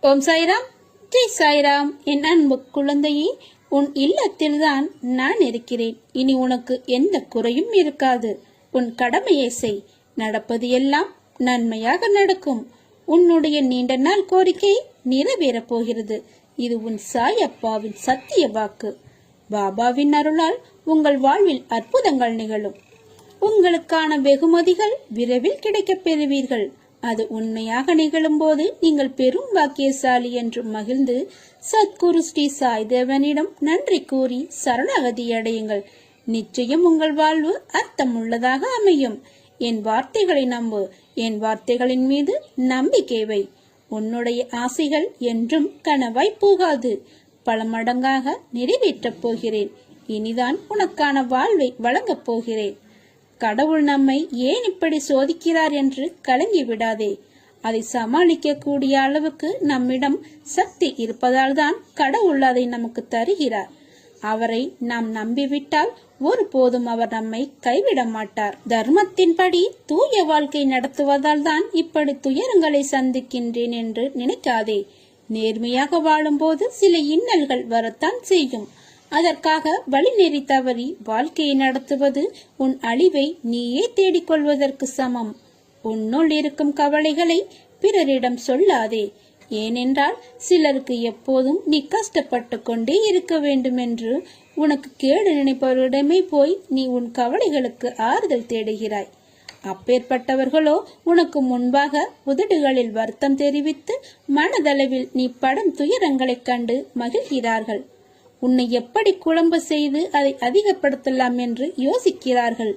ஓம் சாய்ராம். ஜெய் சாய்ராம். என் அன்பு குழந்தையே உன் இல்லத்தில்தான் நான் இருக்கிறேன். இனி உனக்கு எந்த குறையும் இருக்காது. உன் கடமையை செய். நடப்பது எல்லாம் நன்மையாக நடக்கும். உன்னுடைய நீண்ட நாள் கோரிக்கை நிறைவேறப் போகிறது. இது உன் சாய் அப்பாவின் சத்திய வாக்கு. பாபாவின் அருளால் உங்கள் வாழ்வில் அற்புதங்கள் நிகழும். உங்களுக்கான வெகுமதிகள் விரைவில் கிடைக்கப் பெறுவீர்கள். அது உண்மையாக நிகழும்போது நீங்கள் பெரும் பாக்கியசாலி என்று மகிழ்ந்து சத்குரு ஸ்ரீ சாய்தேவனிடம் நன்றி கூறி சரணாகதி அடையுங்கள். நிச்சயம் உங்கள் வாழ்வு அர்த்தமுள்ளதாக அமையும். என் வார்த்தைகளை நம்பு. என் வார்த்தைகளின் மீது நம்பிக்கை வை. உன்னுடைய ஆசைகள் என்றும் கனவாய் போகாது. பல மடங்காக நிறைவேற்றப் போகிறேன். இனிதான் உனக்கான வாழ்வை வழங்கப் போகிறேன். கடவுள் நம்மை ஏன் இப்படி சோதிக்கிறார் என்று கலங்கி விடாதே. அதை சமாளிக்க கூடிய அளவுக்கு நம்மிடம் சக்தி இருப்பதால் தான் கடவுள் அதை நமக்கு தருகிறார். அவரை நாம் நம்பிவிட்டால் ஒருபோதும் அவர் நம்மை கைவிட மாட்டார். தர்மத்தின்படி தூய வாழ்க்கை நடத்துவதால் தான் இப்படி துயரங்களை சந்திக்கின்றேன் என்று நினைக்காதே. நேர்மையாக வாழும்போது சில இன்னல்கள் வரத்தான் செய்யும். அதற்காக வழிநெறி தவறி வாழ்க்கையை நடத்துவது உன் அழிவை நீயே தேடிக்கொள்வதற்கு சமம். உன்னுள் இருக்கும் கவலைகளை பிறரிடம் சொல்லாதே. ஏனென்றால் சிலருக்கு எப்போதும் நீ கஷ்டப்பட்டு கொண்டே இருக்க வேண்டும் என்று உனக்கு கேடு நினைப்பவரிடமே போய் நீ உன் கவலைகளுக்கு ஆறுதல் தேடுகிறாய். அப்பேற்பட்டவர்களோ உனக்கு முன்பாக உதடுகளில் வருத்தம் தெரிவித்து மனதளவில் நீ படும் துயரங்களைக் கண்டு மகிழ்கிறார்கள். உன்னை எப்படி குழம்ப செய்து அதை அதிகப்படுத்தலாம் என்று யோசிக்கிறார்கள்.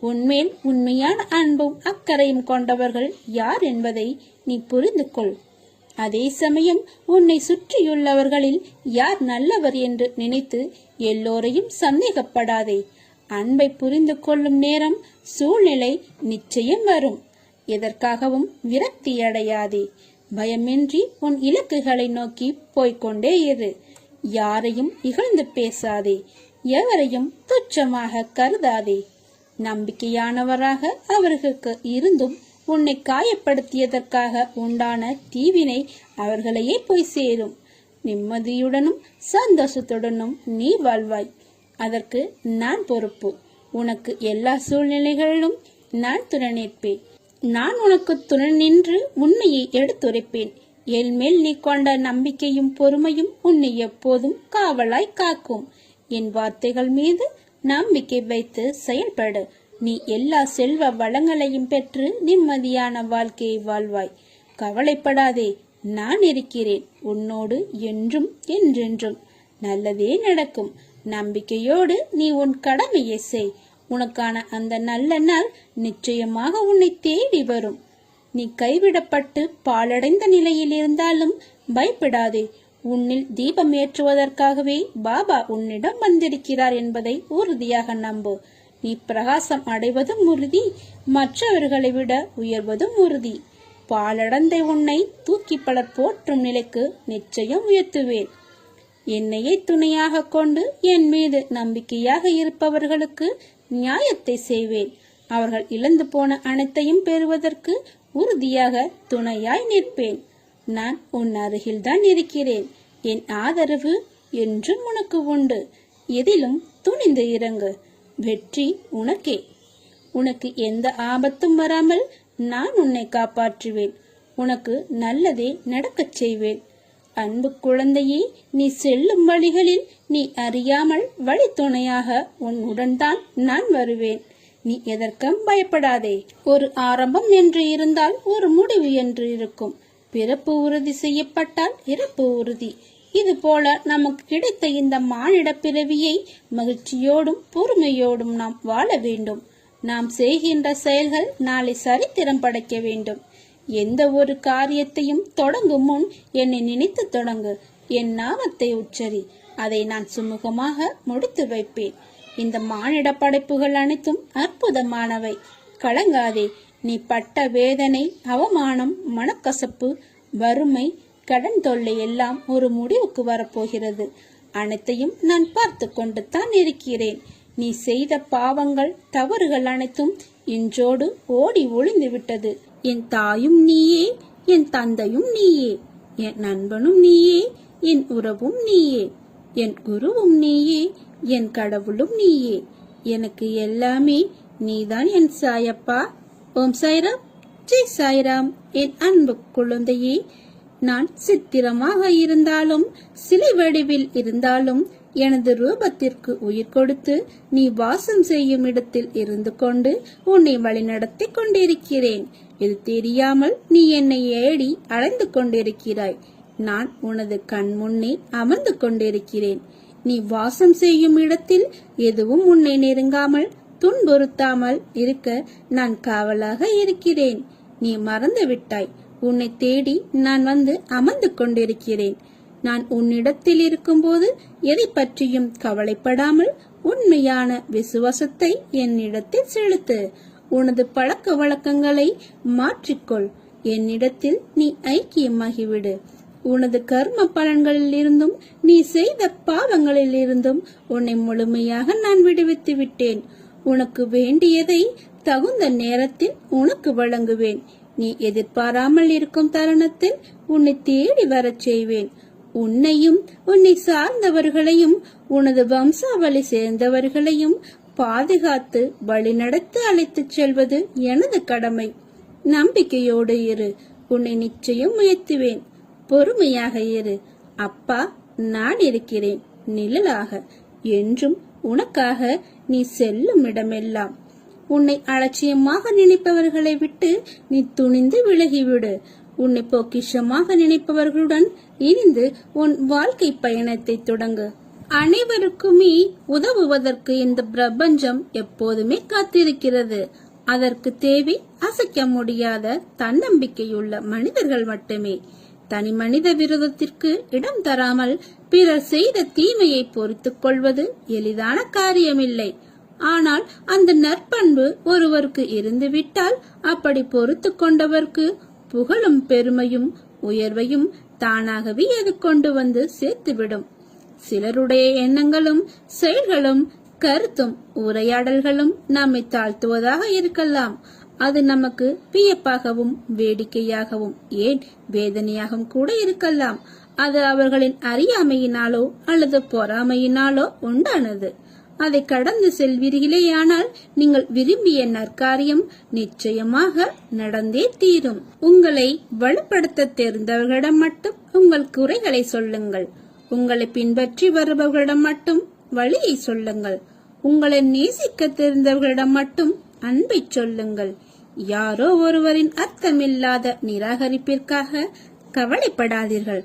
உன்மேல் உண்மையான அன்பும் அக்கறையும் கொண்டவர்கள் யார் என்பதை நீ புரிந்து கொள் அதே சமயம் உன்னை சுற்றியுள்ளவர்களில் யார் நல்லவர் என்று நினைத்து எல்லோரையும் சந்தேகப்படாதே. அன்பை புரிந்து கொள்ளும் நேரம் சூழ்நிலை நிச்சயம் வரும். எதற்காகவும் விரக்தி அடையாதே பயமின்றி உன் இலக்குகளை நோக்கி போய்க்கொண்டே இரு. யாரையும் இகழ்ந்து பேசாதே எவரையும் துச்சமாக கருதாதே. நம்பிக்கையானவராக அவர்களுக்கு இருந்தும் உன்னை காயப்படுத்தியதற்காக உண்டான தீவினை அவர்களையே போய் சேரும். நிம்மதியுடனும் சந்தோஷத்துடனும் நீ வாழ்வாய். அதற்கு நான் பொறுப்பு. உனக்கு எல்லா சூழ்நிலைகளிலும் நான் துணை நிற்பேன். நான் உனக்கு துணை நின்று உண்மையை எடுத்துரைப்பேன். என் மேல் நீ கொண்ட நம்பிக்கையும் பொறுமையும் உன்னை எப்போதும் காவலாய் காக்கும். என் வார்த்தைகள் மீது நம்பிக்கை வைத்து செயல்படு. நீ எல்லா செல்வ வளங்களையும் பெற்று நிம்மதியான வாழ்க்கையை வாழ்வாய். கவலைப்படாதே நான் இருக்கிறேன். உன்னோடு என்றும் என்றென்றும். நல்லதே நடக்கும். நம்பிக்கையோடு நீ உன் கடமையை செய். உனக்கான அந்த நல்ல நாள் நிச்சயமாக உன்னை தேடி வரும். நீ கைவிடப்பட்டு பாலடைந்த நிலையில் இருந்தாலும் பயப்படாதே. உன்னில் தீபம் ஏற்றுவதற்காகவே பாபா உன்னிடம் வந்திருக்கிறார் என்பதை உறுதியாக நம்பு. நீ பிரகாசம் அடைவதும் உறுதி மற்றவர்களை விட உயர்வதும் உறுதி. பாலடைந்த உன்னை தூக்கி பலர் போற்றும் நிலைக்கு நிச்சயம் உயர்த்துவேன். என்னையே துணையாக கொண்டு என் மீது நம்பிக்கையாக இருப்பவர்களுக்கு நியாயத்தை செய்வேன். அவர்கள் இழந்து போன அனைத்தையும் பெறுவதற்கு உறுதியாக துணையாய் நிற்பேன். நான் உன் அருகில்தான் இருக்கிறேன். என் ஆதரவு என்றும் உனக்கு உண்டு. எதிலும் துணிந்து இறங்கு. வெற்றி உனக்கே. உனக்கு எந்த ஆபத்தும் வராமல் நான் உன்னை காப்பாற்றுவேன். உனக்கு நல்லதே நடக்கச் செய்வேன். அன்பு குழந்தையே நீ செல்லும் வழிகளில் நீ அறியாமல் வழித்துணையாக உன் உடன்தான் நான் வருவேன். நீ எதற்கும் பயப்படாதே. ஒரு ஆரம்பம் என்று இருந்தால் ஒரு முடிவு என்று இருக்கும். பிறப்பு உறுதி செய்யப்பட்டால் இறப்பு உறுதி. இது போல நமக்கு கிடைத்த இந்த மானிட பிறவியை மகிழ்ச்சியோடும் பொறுமையோடும் நாம் வாழ வேண்டும். நாம் செய்கின்ற செயல்கள் நாளை சரித்திரம் படைக்க வேண்டும். எந்த ஒரு காரியத்தையும் தொடங்கும் முன் என்னை நினைத்து தொடங்கு. என் நாமத்தை உச்சரி. அதை நான் சுமூகமாக முடித்து வைப்பேன். இந்த மானிட படைப்புகள் அனைத்தும் அற்புதமானவை. கலங்காதே நீ பட்ட வேதனை அவமானம் மனக்கசப்பு வறுமை கடன் தொல்லை எல்லாம் ஒரு முடிவுக்கு வரப்போகிறது. அனைத்தையும் நான் பார்த்து கொண்டு தான் இருக்கிறேன். நீ செய்த பாவங்கள் தவறுகள் அனைத்தும் இன்றோடு ஓடி ஒளிந்து விட்டது. என் தாயும் நீயே என் தந்தையும் நீயே என் நண்பனும் நீயே என் உறவும் நீயே. என் குருவும் நீயே என் கடவுளும் நீயே. எனக்கு எல்லாமே நீதான் என் சாயப்பா. ஓம் சாய்ராம். ஜெய் சாய்ராம். என் அன்பு குழந்தையே நான் சித்திரமாக இருந்தாலும் சிலை வடிவில் இருந்தாலும் எனது ரூபத்திற்கு உயிர் கொடுத்து நீ வாசம் செய்யும் இடத்தில் இருந்து கொண்டு உன்னை வழிநடத்திக் கொண்டிருக்கிறேன். இது தெரியாமல் நீ என்னை ஏடி அலைந்து கொண்டிருக்கிறாய். நான் உனது கண் முன்னே அமர்ந்து கொண்டிருக்கிறேன். நீ வாசம் செய்யும் இடத்தில் எதுவும் உன்னை நெருங்காமல் துன்புறுத்தாமல் இருக்க நான் காவலாக இருக்கிறேன். நீ மறந்து விட்டாய். உன்னை தேடி நான் வந்து அமர்ந்து கொண்டிருக்கிறேன். நான் உன்னிடத்தில் இருக்கும்போது எதை பற்றியும் கவலைப்படாமல் உண்மையான விசுவாசத்தை என்னிடத்தில் செலுத்து. உனது பழக்க வழக்கங்களை மாற்றிக்கொள். என்னிடத்தில் நீ ஐக்கியமாகிவிடு. உனது கர்ம பலன்களில் இருந்தும் நீ செய்த பாவங்களில் இருந்தும் உன்னை முழுமையாக நான் விடுவித்து விட்டேன். உனக்கு வேண்டியதை தகுந்த நேரத்தில் உனக்கு வழங்குவேன். நீ எதிர்பாராமல் இருக்கும் தருணத்தில் உன்னை தேடி வரச் செய்வேன். உன்னையும் உன்னை சார்ந்தவர்களையும் உனது வம்சாவளி சேர்ந்தவர்களையும் பாதுகாத்து வழிநடத்து அழைத்துச் செல்வது எனது கடமை. நம்பிக்கையோடு இரு. உன்னை நிச்சயம் உயர்த்துவேன். பொறுமையாக இரு. அப்பா நான் இருக்கிறேன். நிழலாக. என்றும் உனக்காக நீ செல்லும் இடமெல்லாம். உன்னை அலட்சியமாக நினைப்பவர்களை விட்டு நீ துணிந்து விலகிவிடு. உன்னை பொக்கிஷமாக நினைப்பவர்களுடன் இணைந்து உன் வாழ்க்கை பயணத்தை தொடங்கு. அனைவருக்குமே உதவுவதற்கு இந்த பிரபஞ்சம் எப்போதுமே காத்திருக்கிறது. அதற்கு தேவை அசைக்க முடியாத தன்னம்பிக்கையுள்ள மனிதர்கள் மட்டுமே. தனி மனித விரோதத்திற்கு இடம் தராமல் பிறர் செய்த தீமையை பொறுத்துக் கொள்வது எளிதான காரியமில்லை. ஆனால் அந்த நற்பண்பு ஒருவருக்கு இருந்துவிட்டால் அப்படி பொறுத்து கொண்டவர்க்கு புகழும் பெருமையும் உயர்வையும் தானாகவே அது கொண்டு வந்து சேர்த்துவிடும். சிலருடைய எண்ணங்களும் செயல்களும் கருத்தும் உரையாடல்களும் நம்மை தாழ்த்துவதாக இருக்கலாம். அது நமக்கு வியப்பாகவும் வேடிக்கையாகவும் ஏன் வேதனையாகவும் கூட இருக்கலாம். அது அவர்களின் அறியாமையினாலோ அல்லது பொறாமையினாலோ உண்டானது. அதை கடந்து செல்வீர்களேயானால் நீங்கள் விரும்பிய நற்காரியம் நிச்சயமாக நடந்தே தீரும். உங்களை வலுப்படுத்த தெரிந்தவர்களிடம் மட்டும் உங்கள் குறைகளை சொல்லுங்கள். உங்களை பின்பற்றி வருபவர்களிடம் மட்டும் வழியை சொல்லுங்கள். உங்களை நேசிக்க தெரிந்தவர்களிடம் மட்டும் அன்பை சொல்லுங்கள். யாரோ ஒருவரின் அர்த்தமில்லாத நிராகரிப்பிற்காக கவலைப்படாதீர்கள்.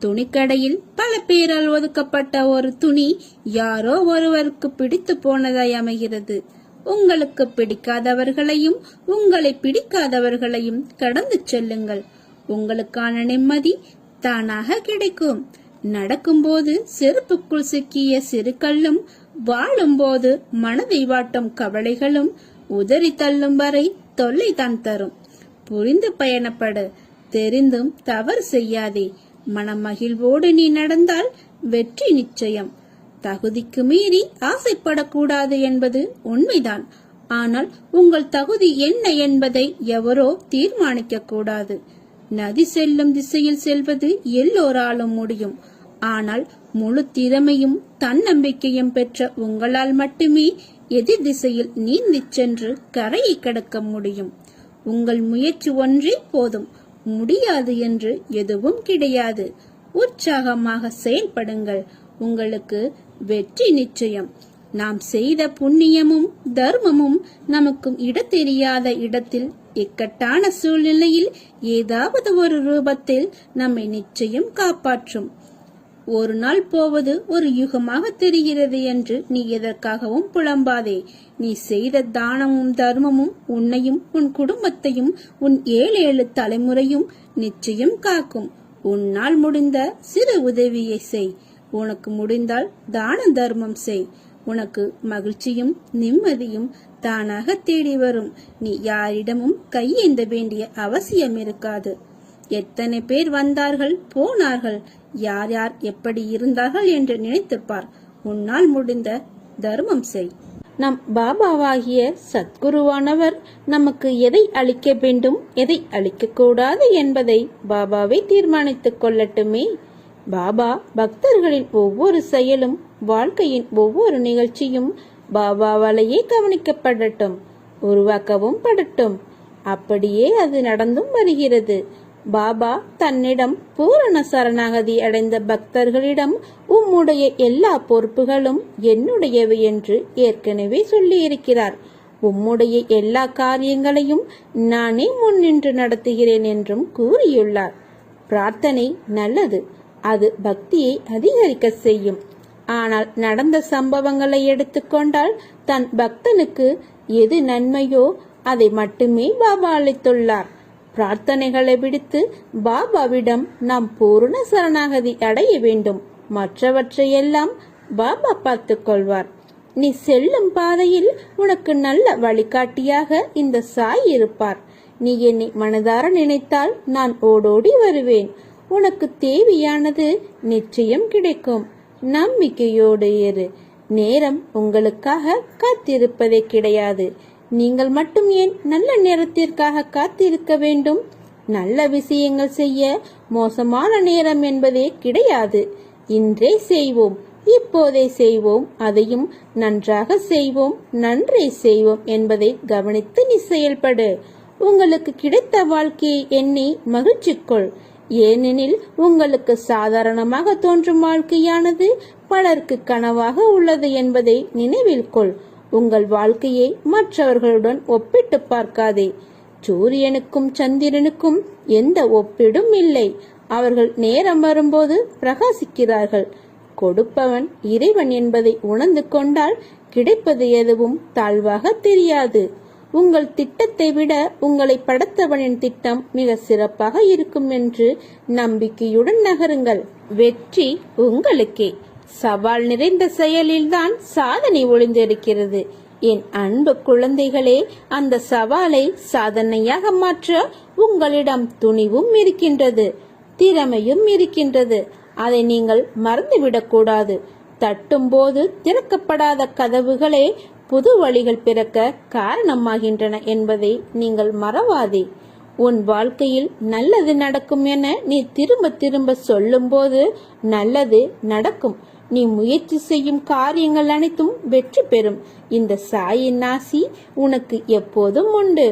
துணிக்கடையில் பல பேரால் ஒதுக்கப்பட்ட ஒரு துணி யாரோ ஒருவருக்கு பிடித்து போனதாய் அமைகிறது. உங்களுக்கு பிடிக்காதவர்களையும் உங்களை பிடிக்காதவர்களையும் கடந்து செல்லுங்கள். உங்களுக்கான நிம்மதி தானாக கிடைக்கும். நடக்கும்போது செருப்புக்குள் சிக்கிய சிறுகல்லும் வாழும்போது மனதை வாட்டும் கவலைகளும் உதறி தள்ளும் வரை தொல்லை தான் தரும். புரிந்து பயணப்படு. தெரிந்தும் தவறு செய்யாதே. மனமகிழ்வோடு நீ நடந்தால் வெற்றி நிச்சயம். தகுதிக்கு மீறி ஆசைப்படக்கூடாது என்பது உண்மைதான். ஆனால் உங்கள் தகுதி என்ன என்பதை எவரோ தீர்மானிக்க கூடாது. நதி செல்லும் திசையில் செல்வது எல்லோராலும் முடியும். ஆனால் முழு திறமையும் தன்னம்பிக்கையும் பெற்ற உங்களால் மட்டுமே எதிர் திசையில் நீந்தி சென்று கரையை கடக்க முடியும். உங்கள் முயற்சி ஒன்றே போதும். முடியாது என்று எதுவும் கிடையாது. உற்சாகமாக செயல்படுங்கள். உங்களுக்கு வெற்றி நிச்சயம். நாம் செய்த புண்ணியமும் தர்மமும் நமக்கு தெரியாத இடத்தில் இக்கட்டான சூழ்நிலையில் ஏதாவது ஒரு ரூபத்தில் நம்மை நிச்சயம் காப்பாற்றும். ஒரு நாள் போவது ஒரு யுகமாக தெரிகிறது என்று நீ எதற்காகவும் புலம்பாதே. நீ செய்த தானமும் தர்மமும் உன்னையும் உன் குடும்பத்தையும் உன் ஏழு ஏழு தலைமுறையும் நிச்சயம் காக்கும். உன்னால் முடிந்த சிறு உதவியை செய். உனக்கு முடிந்தால் தான தர்மம் செய். உனக்கு மகிழ்ச்சியும் நிம்மதியும் தானாக தேடி வரும். நீ யாரிடமும் கையேந்த வேண்டிய அவசியம் இருக்காது. எத்தனை பேர் வந்தார்கள் போனார்கள் யார் யார் எப்படி இருந்தார்கள் என்று நினைத்துப்பார் உன்னால் முடிந்த தர்மம் செய். நம் பாபாவாகிய சத்குருவானவர் நமக்கு எதை அளிக்க வேண்டும் எதை அளிக்க கூடாது என்பதை பாபாவே தீர்மானித்துக் கொள்ளட்டுமே. பாபா பக்தர்களின் ஒவ்வொரு செயலும் வாழ்க்கையின் ஒவ்வொரு நிகழ்ச்சியும் பாபாவாலேயே கவனிக்கப்படட்டும் உருவாக்கவும் படட்டும். அப்படியே அது நடந்தும் வருகிறது. பாபா தன்னிடம் பூரண சரணாகதி அடைந்த பக்தர்களிடம் உம்முடைய எல்லா பொறுப்புகளும் என்னுடையவை என்று ஏற்கனவே சொல்லியிருக்கிறார். உம்முடைய எல்லா காரியங்களையும் நானே முன்னின்று நடத்துகிறேன் என்றும் கூறியுள்ளார். பிரார்த்தனை நல்லது. அது பக்தியை அதிகரிக்க செய்யும். ஆனால் நடந்த சம்பவங்களை எடுத்துக்கொண்டால் தன் பக்தனுக்கு எது நன்மையோ அதை மட்டுமே பாபா அளித்துள்ளார். பிரார்த்தனைகளை விடுத்து பாபாவிடம் நாம் பூரண சரணாகதி அடைய வேண்டும். மற்றவற்றையெல்லாம் பாபா பார்த்து கொள்வார். நீ செல்லும் பாதையில் உனக்கு நல்ல வழிகாட்டியாக இந்த சாய் இருப்பார். நீ என்னை மனதார நினைத்தால் நான் ஓடோடி வருவேன். உனக்கு தேவையானது நிச்சயம் கிடைக்கும். நம்பிக்கையோடு இரு. நேரம் உங்களுக்காக காத்திருப்பதே கிடையாது. நீங்கள் மட்டும் ஏன் நல்ல நேரத்திற்காக காத்திருக்க வேண்டும்? நல்ல விஷயங்கள் செய்ய மோசமான நேரம் என்பதே கிடையாது. இன்றே செய்வோம் இப்போதே செய்வோம் அதையும் நன்றாக செய்வோம் நன்றே செய்வோம் என்பதை கவனித்து நீ செயல்படு உங்களுக்கு கிடைத்த வாழ்க்கையை எண்ணி மகிழ்ச்சிக்கொள். ஏனெனில் உங்களுக்கு சாதாரணமாக தோன்றும் வாழ்க்கையானது பலருக்கு கனவாக உள்ளது என்பதை நினைவில் கொள். உங்கள் வாழ்க்கையை மற்றவர்களுடன் ஒப்பிட்டு பார்க்காதே. சூரியனுக்கும் சந்திரனுக்கும் எந்த ஒப்பிடும் இல்லை. அவர்கள் நேரம் வரும்போது பிரகாசிக்கிறார்கள். கொடுப்பவன் இறைவன் என்பதை உணர்ந்து கொண்டால் கிடைப்பது எதுவும் தாழ்வாக தெரியாது. உங்கள் திட்டத்தை விட உங்களை படைத்தவனின் திட்டம் மிக சிறப்பாக இருக்கும் என்று நம்பிக்கையுடன் நகருங்கள். வெற்றி உங்களுக்கே. சவால் நிறைந்த செயலில்தான் சாதனை ஒளிந்திருக்கிறது. என் அன்பு குழந்தைகளே அந்த சவாலை சாதனையாக மாற்ற உங்களிடம் துணிவும் இருக்கின்றது திறமையும் இருக்கின்றது. அதை நீங்கள் மறந்துவிடக்கூடாது தட்டும்போது திறக்கப்படாத கதவுகளே புது வழிகள் பிறக்க காரணமாகின்றன என்பதை நீங்கள் மறவாதே. உன் வாழ்க்கையில் நல்லது நடக்கும் என நீ திரும்ப திரும்ப சொல்லும்போது நல்லது நடக்கும். நீ முயற்சி செய்யும் காரியங்கள் அனைத்தும் வெற்றி பெறும். இந்த சாயின் நாசி உனக்கு எப்போதும் உண்டு.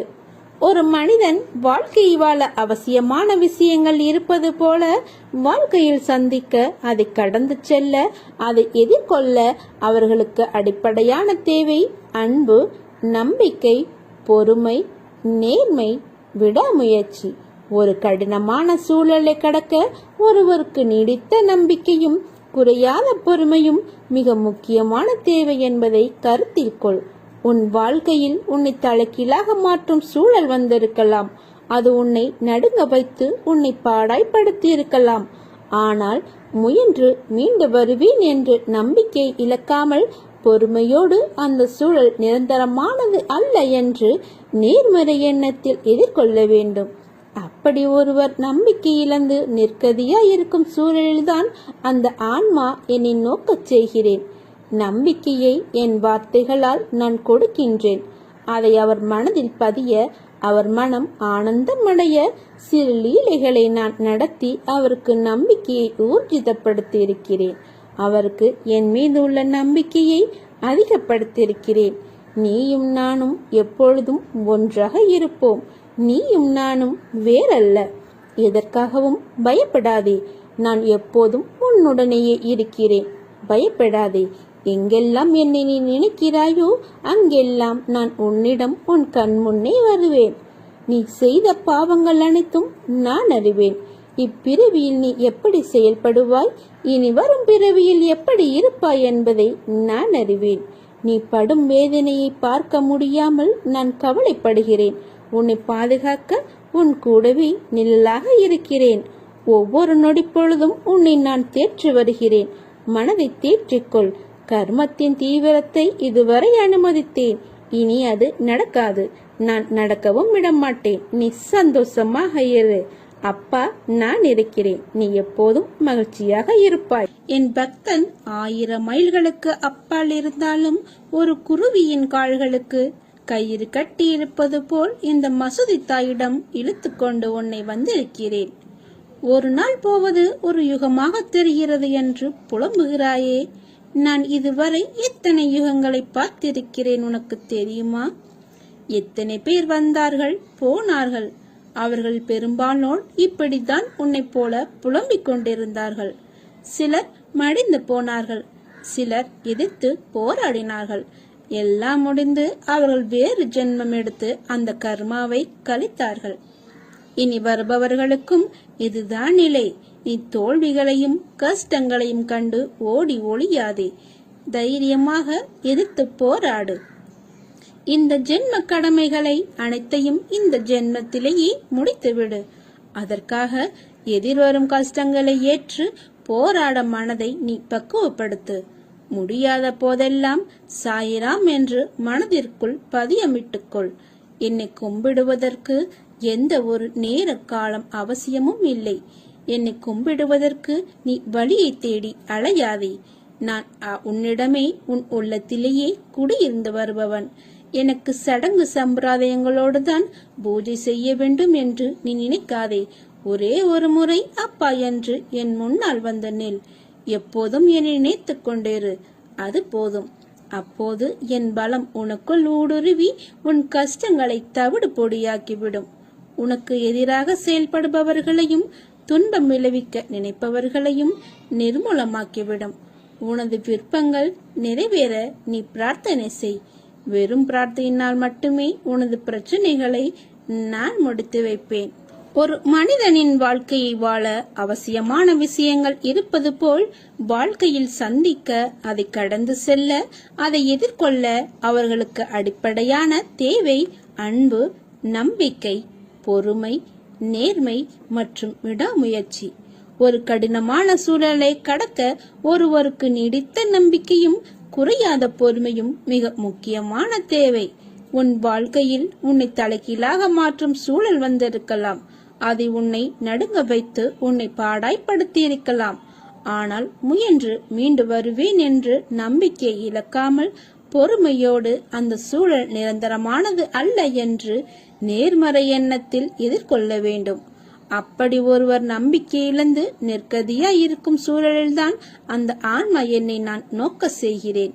ஒரு மனிதன் வாழ்க்கையை வாழ அவசியமான விஷயங்கள் இருப்பது போல வாழ்க்கையில் சந்திக்க அதை கடந்து செல்ல அதை எதிர்கொள்ள அவர்களுக்கு அடிப்படையான தேவை அன்பு நம்பிக்கை பொறுமை நேர்மை விடாமுயற்சி. ஒரு கடினமான சூழலை கடக்க ஒருவருக்கு நீடித்த நம்பிக்கையும் குறையாத பொறுமையும் மிக முக்கியமான தேவை என்பதை கருத்தில் கொள். உன் வாழ்க்கையில் உன்னை தலைக்கீழாக மாற்றும் சூழல் வந்திருக்கலாம். அது உன்னை நடுங்க வைத்து உன்னை பாடாய்படுத்தி இருக்கலாம். ஆனால் முயன்று மீண்டு வருவேன் என்று நம்பிக்கை இழக்காமல் பொறுமையோடு அந்த சூழல் நிரந்தரமானது அல்ல என்று நேர்மறை எண்ணத்தில் எதிர்கொள்ள வேண்டும். அப்படி ஒருவர் நம்பிக்கை இழந்து நிற்கதியா இருக்கும் சூழலில்தான் அந்த ஆன்மா என்னை நோக்கச் செய்கிறேன். நம்பிக்கையை என் வார்த்தைகளால் நான் கொடுக்கின்றேன். அதை அவர் மனதில் பதிய அவர் மனம் ஆனந்தமடைய சிறு லீலைகளை நான் நடத்தி அவருக்கு நம்பிக்கையை ஊர்ஜிதப்படுத்தியிருக்கிறேன். அவருக்கு என் மீது உள்ள நம்பிக்கையை அதிகப்படுத்தியிருக்கிறேன். நீயும் நானும் எப்பொழுதும் ஒன்றாக இருப்போம். நீயும் நானும் வேறல்ல. எதற்காகவும் பயப்படாதே. நான் எப்போதும் உன்னுடனேயே இருக்கிறேன். பயப்படாதே. எங்கெல்லாம் என்னை நீ நினைக்கிறாயோ அங்கெல்லாம் நான் உன்னிடம் உன் கண் முன்னே வருவேன். நீ செய்த பாவங்கள் அனைத்தும் நான் அறிவேன். இப்பிறவியில் நீ எப்படி செயல்படுவாய்? இனி வரும் பிறவியில் எப்படி இருப்பாய் என்பதை நான் அறிவேன். நீ படும் வேதனையை பார்க்க முடியாமல் நான் கவலைப்படுகிறேன். உன்னை பாதுகாக்க உன் கூடவே நிழலாக இருக்கிறேன். ஒவ்வொரு நொடி பொழுதும் உன்னை நான் தேற்றி வருகிறேன். மனதை தேற்றிக்கொள். கர்மத்தின் தீவிரத்தை இதுவரை அனுமதித்தேன். இனி அது நடக்காது. நான் நடக்கவும் விடமாட்டேன். நீ சந்தோஷமாக இரு. அப்பா நான் இருக்கிறேன். நீ எப்போதும் மகிழ்ச்சியாக இருப்பாய். என் பக்தன் ஆயிரம் மைல்களுக்கு அப்பால் இருந்தாலும் ஒரு குருவியின் கால்களுக்கு கயிறு கட்டியிருப்பது போல் இந்த மசூதி தாயிடம் இழுத்துக்கொண்டு உன்னை வந்திருக்கிறேன். ஒரு நாள் போவது ஒரு யுகமாக தெரிகிறது என்று புலம்புகிறாயே. நான் இதுவரை எத்தனை யுகங்களை பார்த்திருக்கிறேன் உனக்கு தெரியுமா? எத்தனை பேர் வந்தார்கள் போனார்கள். அவர்கள் பெரும்பாலோர் இப்படித்தான் உன்னைப் போல புலம்பிக் கொண்டிருந்தார்கள். சிலர் மடிந்து போனார்கள். சிலர் எதிர்த்து போராடினார்கள். எல்லாம் முடிந்து அவர்கள் வேறு ஜென்மம் எடுத்து அந்த கர்மாவை கழித்தார்கள். இனி வருபவர்களுக்கும் இதுதான் நிலை. நீ தோல்விகளையும் கஷ்டங்களையும் கண்டு ஓடி ஒளியாதே. தைரியமாக எதிர்த்து போராடு. இந்த ஜென்ம கடமைகளை அனைத்தையும் இந்த ஜென்மத்திலேயே முடித்துவிடு. அதற்காக எதிர்வரும் கஷ்டங்களை ஏற்று போராட மனதை நீ பக்குவப்படுத்து. முடியாத போதெல்லாம் சாயிராம் என்று மனதிற்குள் பதியமிட்டுக்கொள். என்னை கும்பிடுவதற்கு எந்த ஒரு நேர காலம் அவசியமும் இல்லை. என்னை கும்பிடுவதற்கு நீ வழியை தேடி அலையாதே. நான் அ- உன்னிடமே உன் உள்ளத்திலேயே குடியிருந்து வருபவன். எனக்கு சடங்கு சம்பிரதாயங்களோடு தான் பூஜை செய்ய வேண்டும் என்று நீ நினைக்காதே. ஒரே ஒரு முறை அப்பா என்று என் முன்னால் வந்த நெல். எப்போதும் என்னை நினைத்து கொண்டிரு அது போதும். அப்போது என் பலம் உனக்குள் ஊடுருவி உன் கஷ்டங்களை தவிடு பொடியாக்கிவிடும். உனக்கு எதிராக செயல்படுபவர்களையும் துன்பம் விளைவிக்க நினைப்பவர்களையும் நிர்மூலமாக்கிவிடும். உனது விருப்பங்கள் நிறைவேற நீ பிரார்த்தனை செய். வெறும் பிரார்த்தையினால் மட்டுமே உனது பிரச்சனைகளை நான் முடித்து வைப்பேன். ஒரு மனிதனின் வாழ்க்கையை வாழ அவசியமான விஷயங்கள் இருப்பது போல் வாழ்க்கையில் சந்திக்க அதை கடந்து செல்ல அதை எதிர்கொள்ள அவர்களுக்கு அடிப்படையான தேவை அன்பு நம்பிக்கை பொறுமை நேர்மை மற்றும் விடாமுயற்சி. ஒரு கடினமான சூழலை கடக்க ஒருவருக்கு நீடித்த நம்பிக்கையும் குறையாத பொறுமையும் மிக முக்கியமான தேவை. உன் வாழ்க்கையில் உன்னை தலைகீழாக மாற்றும் சூழல் வந்திருக்கலாம். அதை உன்னை நடுங்க வைத்து உன்னை பாடாய்ப்படுத்தியிருக்கலாம். ஆனால் முயன்று மீண்டு வருவேன் என்று நம்பிக்கை இழக்காமல் பொறுமையோடு அந்த சூழல் நிரந்தரமானது அல்ல என்று நேர்மறை எண்ணத்தில் எதிர்கொள்ள வேண்டும். அப்படி ஒருவர் நம்பிக்கை இழந்து இருக்கும் சூழலில்தான் அந்த ஆன்மா என்னை நான் நோக்க செய்கிறேன்.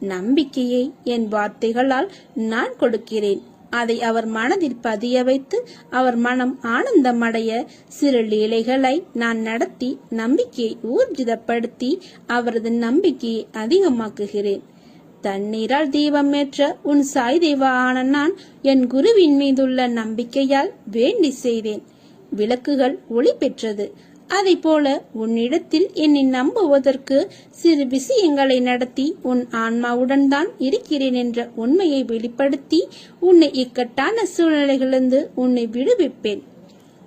நம்பிக்கையை என் வார்த்தைகளால் நான் கொடுக்கிறேன். அதை அவர் மனதில் பதிய வைத்து அவர் மனம் ஆனந்தமடைய சிறு லீலைகளை நான் நடத்தி நம்பிக்கையை ஊர்ஜிதப்படுத்தி அவரது நம்பிக்கையை அதிகமாக்குகிறேன். தண்ணீரால் தீபமேற்ற ஏற்ற உன் சாய் தெய்வ ஆன நான் என் குருவின் மீதுள்ள நம்பிக்கையால் வேண்டி செய்தேன். விளக்குகள் ஒளி பெற்றது. அதை போல உன்னிடத்தில் என்னை நம்புவதற்கு சிறு விஷயங்களை நடத்தி உன் ஆன்மாவுடன் தான் இருக்கிறேன் என்ற உண்மையை வெளிப்படுத்தி உன்னை இக்கட்டான சூழ்நிலைகளிலிருந்து உன்னை விடுவிப்பேன்.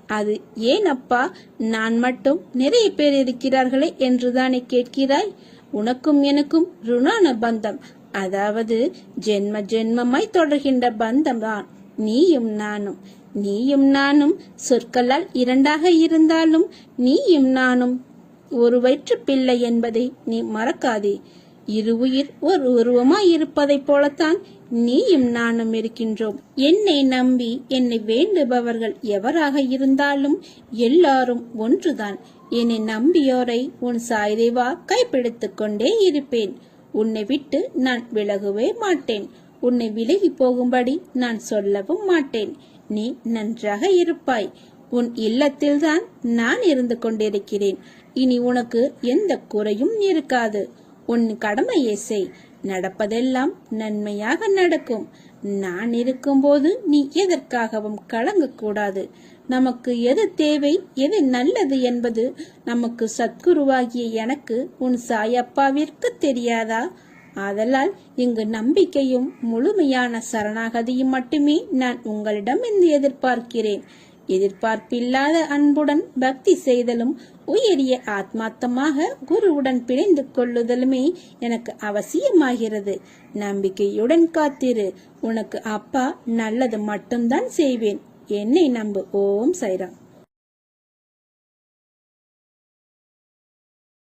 அது ஏன் அப்பா? நான் மட்டும் நிறைய பேர் இருக்கிறார்களே என்றுதானே கேட்கிறாய்? உனக்கும் எனக்கும் ருணான பந்தம். அதாவது ஜென்ம ஜென்மமாய் தொடர்கின்ற பந்தம் தான் நீயும் நானும். நீயும் நானும் சொற்களால் இரண்டாக இருந்தாலும் நீயும் நானும் ஒரு வயிற்று பிள்ளை என்பதை நீ மறக்காதே. இரு உயிர் ஒரு உருவமாய் இருப்பதைப் போலத்தான் நீயும் நானும் இருக்கின்றோம். என்னை நம்பி என்னை வேண்டுபவர்கள் எவராக இருந்தாலும் எல்லாரும் ஒன்றுதான். என்னை நம்பியோரை உன் சாய்தேவா கைப்பிடித்துக் கொண்டே இருப்பேன். உன்னை விட்டு நான் விலகவே மாட்டேன். உன்னை விலகி போகும்படி நான் சொல்லவும் மாட்டேன். நீ நன்றாக இருப்பாய். உன் இல்லத்தில்தான் நான் இருந்து கொண்டிருக்கிறேன். இனி உனக்கு எந்த குறையும் இருக்காது. உன் கடமையை செய். நடப்பதெல்லாம் நன்மையாக நடக்கும். நான் இருக்கும்போது நீ எதற்காகவும் கலங்கக்கூடாது. நமக்கு எது தேவை எது நல்லது என்பது நமக்கு சத்குருவாகிய எனக்கு உன் சாயப்பாவிற்கு தெரியாதா? ஆதலால் இங்கு நம்பிக்கையும் முழுமையான சரணாகதியும் மட்டுமே நான் உங்களிடம் இருந்து எதிர்பார்க்கிறேன். எதிர்பார்ப்பில்லாத அன்புடன் பக்தி செய்தலும் உயரிய ஆத்மார்த்தமாக குருவுடன் பிணைந்து கொள்ளுதலுமே எனக்கு அவசியமாகிறது. நம்பிக்கையுடன் காத்திரு. உனக்கு அப்பா நல்லது மட்டும்தான் செய்வேன். என்னை நம்பு. ஓம் சைராம்.